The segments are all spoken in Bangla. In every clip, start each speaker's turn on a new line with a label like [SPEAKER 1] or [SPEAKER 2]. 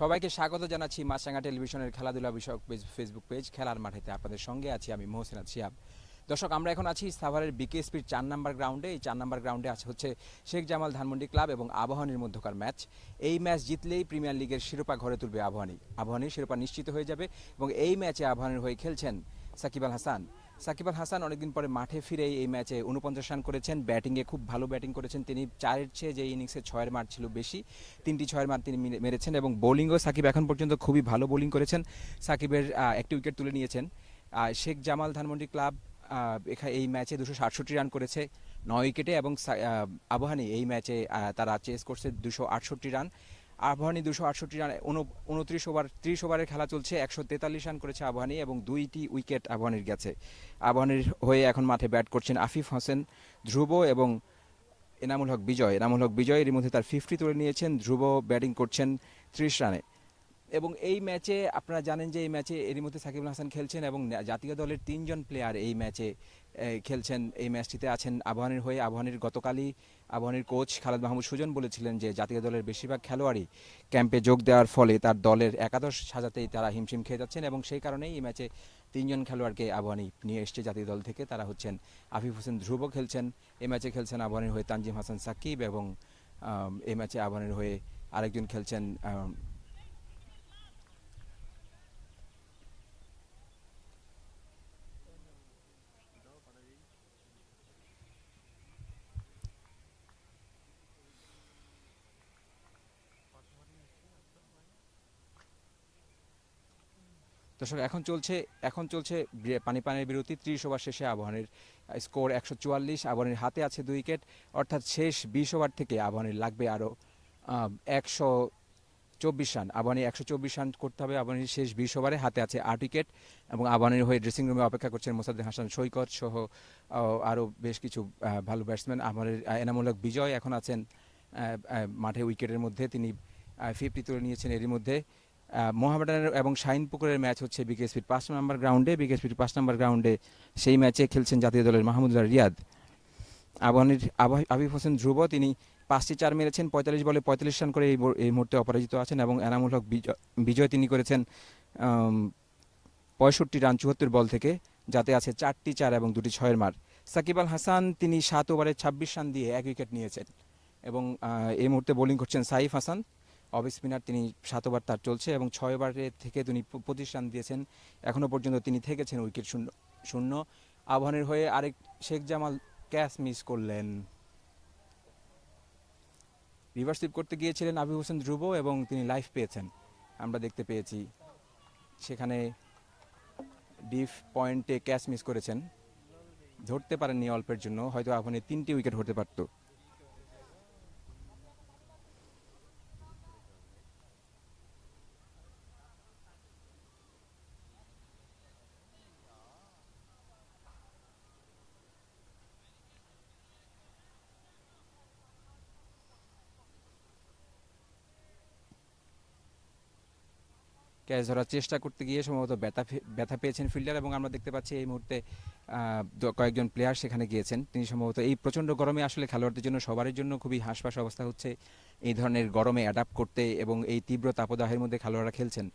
[SPEAKER 1] সবাইকে স্বাগত জানাচ্ছি মাছরাঙ্গা টেলিভিশনের খেলাধুলা বিষয়ক ফেসবুক পেজ, খেলার মাঠেতে। আপনাদের সঙ্গে আছি আমি মোহসেনাথ শিয়াব দর্শক, আমরা এখন আছি সাভারের বিকেএসপির চার নাম্বার গ্রাউন্ডে। এই চার নাম্বার গ্রাউন্ডে আছে হচ্ছে শেখ জামাল ধানমন্ডি ক্লাব এবং আবাহনীর মধ্যকার ম্যাচ। এই ম্যাচ জিতলেই প্রিমিয়ার লিগের শিরোপা ঘরে তুলবে আবাহনী আবাহনীর শিরোপা নিশ্চিত হয়ে যাবে এবং এই ম্যাচে আবাহনীর হয়ে খেলছেন সাকিব আল হাসান। সাকিব আল হাসান অনেকদিন পরে মাঠে ফিরে এই ম্যাচে উনপঞ্চাশ রান করেছেন। ব্যাটিংয়ে খুব ভালো ব্যাটিং করেছেন। তিনি চারের চেয়ে যে ইনিংসে ছয়ের মার ছিল বেশি তিনটি ছয়ের মার তিনি মেরেছেন এবং বোলিংও সাকিব এখন পর্যন্ত খুবই ভালো বোলিং করেছেন। সাকিবের একটি উইকেট তুলে নিয়েছেন। শেখ জামাল ধানমন্ডি ক্লাব এই ম্যাচে দুশো সাতষট্টি রান করেছে নয় উইকেটে এবং আহ, এই ম্যাচে তারা চেস করছে দুশো আটষট্টি রান। আবাহনী দুশো আটষট্টি রান উন- উনত্রিশ ওভার, ত্রিশ ওভারের খেলা চলছে। একশো তেতাল্লিশ রান করেছে আবাহনী এবং দুইটি উইকেট আবাহনীর গেছে। আবাহনীর হয়ে এখন মাঠে ব্যাট করছেন আফিফ হোসেন, ধ্রুব এবং এনামুল হক বিজয়। এনামুল হক বিজয় এর মধ্যে তার ফিফটি তুলে নিয়েছেন। ধ্রুব ব্যাটিং করছেন ত্রিশ রানে। এবং এই ম্যাচে আপনারা জানেন যে এই ম্যাচে এরই মধ্যে সাকিবুল হাসান খেলছেন এবং জাতীয় দলের তিনজন প্লেয়ার এই ম্যাচে খেলছেন এই ম্যাচটিতে আছেন আবাহনীর হয়ে আবাহনীর গতকালই আবাহনীর কোচ খালেদ মাহমুদ সুজন বলেছিলেন যে জাতীয় দলের বেশিরভাগ খেলোয়াড়ই ক্যাম্পে যোগ দেওয়ার ফলে তার দলের একাদশ সাজাতেই তারা হিমশিম খেয়ে যাচ্ছেন এবং সেই কারণেই এই ম্যাচে তিনজন খেলোয়াড়কে আবাহনী নিয়ে এসছে জাতীয় দল থেকে। তারা হচ্ছেন আফিফ হোসেন ধ্রুব খেলছেন। এই ম্যাচে খেলছেন আবাহনীর হয়ে তানজিম হাসান সাকিব এবং এই ম্যাচে আবাহনীর হয়ে আরেকজন খেলছেন আম, দর্শক, এখন চলছে এখন চলছে পানি পানির বিরতি। ত্রিশ ওভার শেষে আবাহনীর স্কোর একশো চুয়াল্লিশ আবাহনীর হাতে আছে দুই উইকেট। অর্থাৎ শেষ বিশ ওভার থেকে আবাহনীর লাগবে আরও একশো চব্বিশ রান। আবাহনী একশো চব্বিশ রান করতে হবে আবাহনীর শেষ বিশ ওভারে। হাতে আছে আট উইকেট এবং আবাহনীর হয়ে ড্রেসিং রুমে অপেক্ষা করছেন মোসাদ্দিন হাসান সৈকত সহ আরও বেশ কিছু ভালো ব্যাটসম্যান আবাহনীর এনামূলক বিজয় এখন আছেন মাঠে উইকেটের মধ্যে। তিনি ফিফটি তুলে নিয়েছেন এরই মধ্যে। মোহামেডানের এবং শাহিনপুকুরের ম্যাচ হচ্ছে বিকেএসপির পাঁচ নম্বর গ্রাউন্ডে। বিকেএসপির পাঁচ নম্বর গ্রাউন্ডে সেই ম্যাচে খেলছেন জাতীয় দলের মাহমুদুল্লাহ রিয়াদ। আবাহনীর আবাহ- আবিফ হোসেন ধ্রুব তিনি পাঁচটি চার মেরেছেন, পঁয়তাল্লিশ বলে পঁয়তাল্লিশ রান করে এই মুহূর্তে অপরাজিত আছেন এবং এনামুল হক বিজয়- বিজয় তিনি করেছেন পঁয়ষট্টি রান চুয়াত্তর বল থেকে, যাতে আছে চারটি চার এবং দুটি ছয়ের মার। সাকিব আল হাসান তিনি সাত ওভারে ছাব্বিশ রান দিয়ে এক উইকেট নিয়েছেন এবং এই মুহূর্তে বোলিং করছেন সাইফ হাসান। অফ স্পিনার তিনি সাত তার চলছে এবং ছয় থেকে তিনি প- পঁচিশ রান দিয়েছেন। এখনও পর্যন্ত তিনি থেকেছেন উইকেট শূন্য শূন্য। আহ্বানের হয়ে আরেক শেখ জামাল ক্যাচ মিস করলেন। রিভার্স সুইপ করতে গিয়েছিলেন আবি হোসেন ধ্রুব এবং তিনি লাইফ পেয়েছেন। আমরা দেখতে পেয়েছি সেখানে ডিফ পয়েন্টে ক্যাচ মিস করেছেন। ধরতে পারেননি অল্পের জন্য, হয়তো আহ্বানে তিনটি উইকেট হতে পারতো। ক্যাচ ধরার চেষ্টা করতে গিয়ে সম্ভবত ব্যথা ব্যথা পেয়েছেন ফিল্ডার এবং আমরা দেখতে পাচ্ছি এই মুহূর্তে কয়েকজন প্লেয়ার সেখানে গিয়েছেন। তিনি সম্ভবত এই প্রচণ্ড গরমে আসলে খেলোয়াড়দের জন্য সবার জন্য খুবই হাঁসফাঁস অবস্থা হচ্ছে, এই ধরনের গরমে অ্যাডাপ্ট করতে এবং এই তীব্র তাপদাহের মধ্যে খেলোয়াড়রা খেলছেন।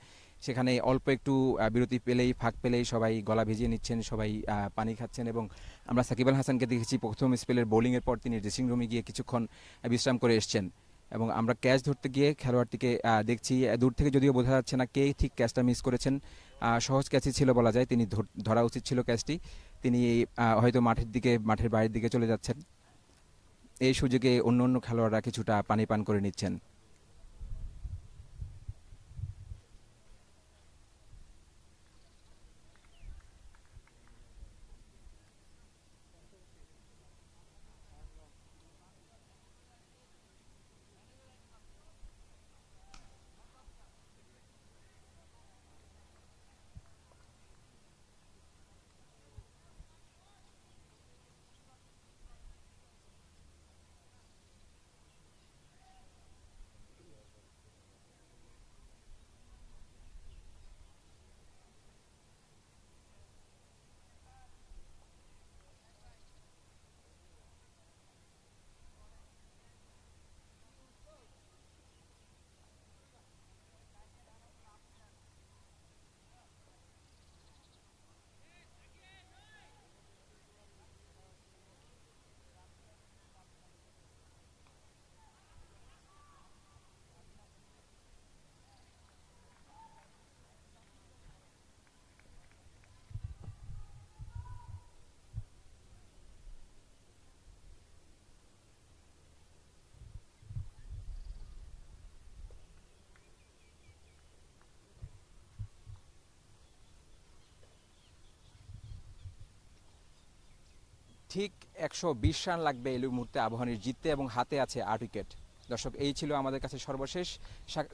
[SPEAKER 1] সেখানে অল্প একটু বিরতি পেলেই, ফাঁক পেলেই সবাই গলা ভিজিয়ে নিচ্ছেন, সবাই পানি খাচ্ছেন এবং আমরা সাকিব আল হাসানকে দেখেছি প্রথম স্পেলের বোলিংয়ের পর তিনি ড্রেসিং রুমে গিয়ে কিছুক্ষণ বিশ্রাম করে এসছেন। এবং আমরা ক্যাচ ধরতে গিয়ে খেলোয়াড়টিকে দেখছি। দূর থেকে যদিও বোঝা যাচ্ছে না কে ঠিক ক্যাচটা মিস করেছেন। সহজ ক্যাচই ছিল বলা যায়। তিনি ধর- উচিত ছিল ক্যাচটি। তিনি হয়তো মাঠের দিকে, মাঠের বাইরের দিকে চলে যাচ্ছেন। এই সুযোগে অন্য অন্য খেলোয়াড়রা কিছুটা পানি পান করে নিচ্ছেন। ঠিক একশো বিশ রান লাগবে এই মুহূর্তে আবহানির জিততে এবং হাতে আছে আট উইকেট। দর্শক, এই ছিল আমাদের কাছে সর্বশেষ।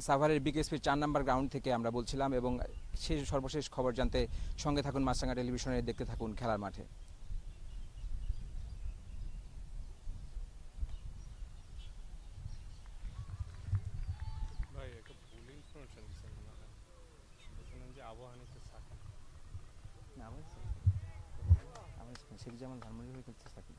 [SPEAKER 1] সাভারের বিকেএসপির চার নাম্বার গ্রাউন্ড থেকে আমরা বলছিলাম এবং সেই সর্বশেষ খবর জানতে সঙ্গে থাকুন মাছরাঙ্গা টেলিভিশনে। দেখতে থাকুন খেলার মাঠে
[SPEAKER 2] একটা ভুল ইনফরমেশন দিচ্ছেন মনে হয় বলছিলেন যে আবহাওয়ানিতে সাকিব
[SPEAKER 1] ধানমন্ডি হয়ে খেলতে থাকি।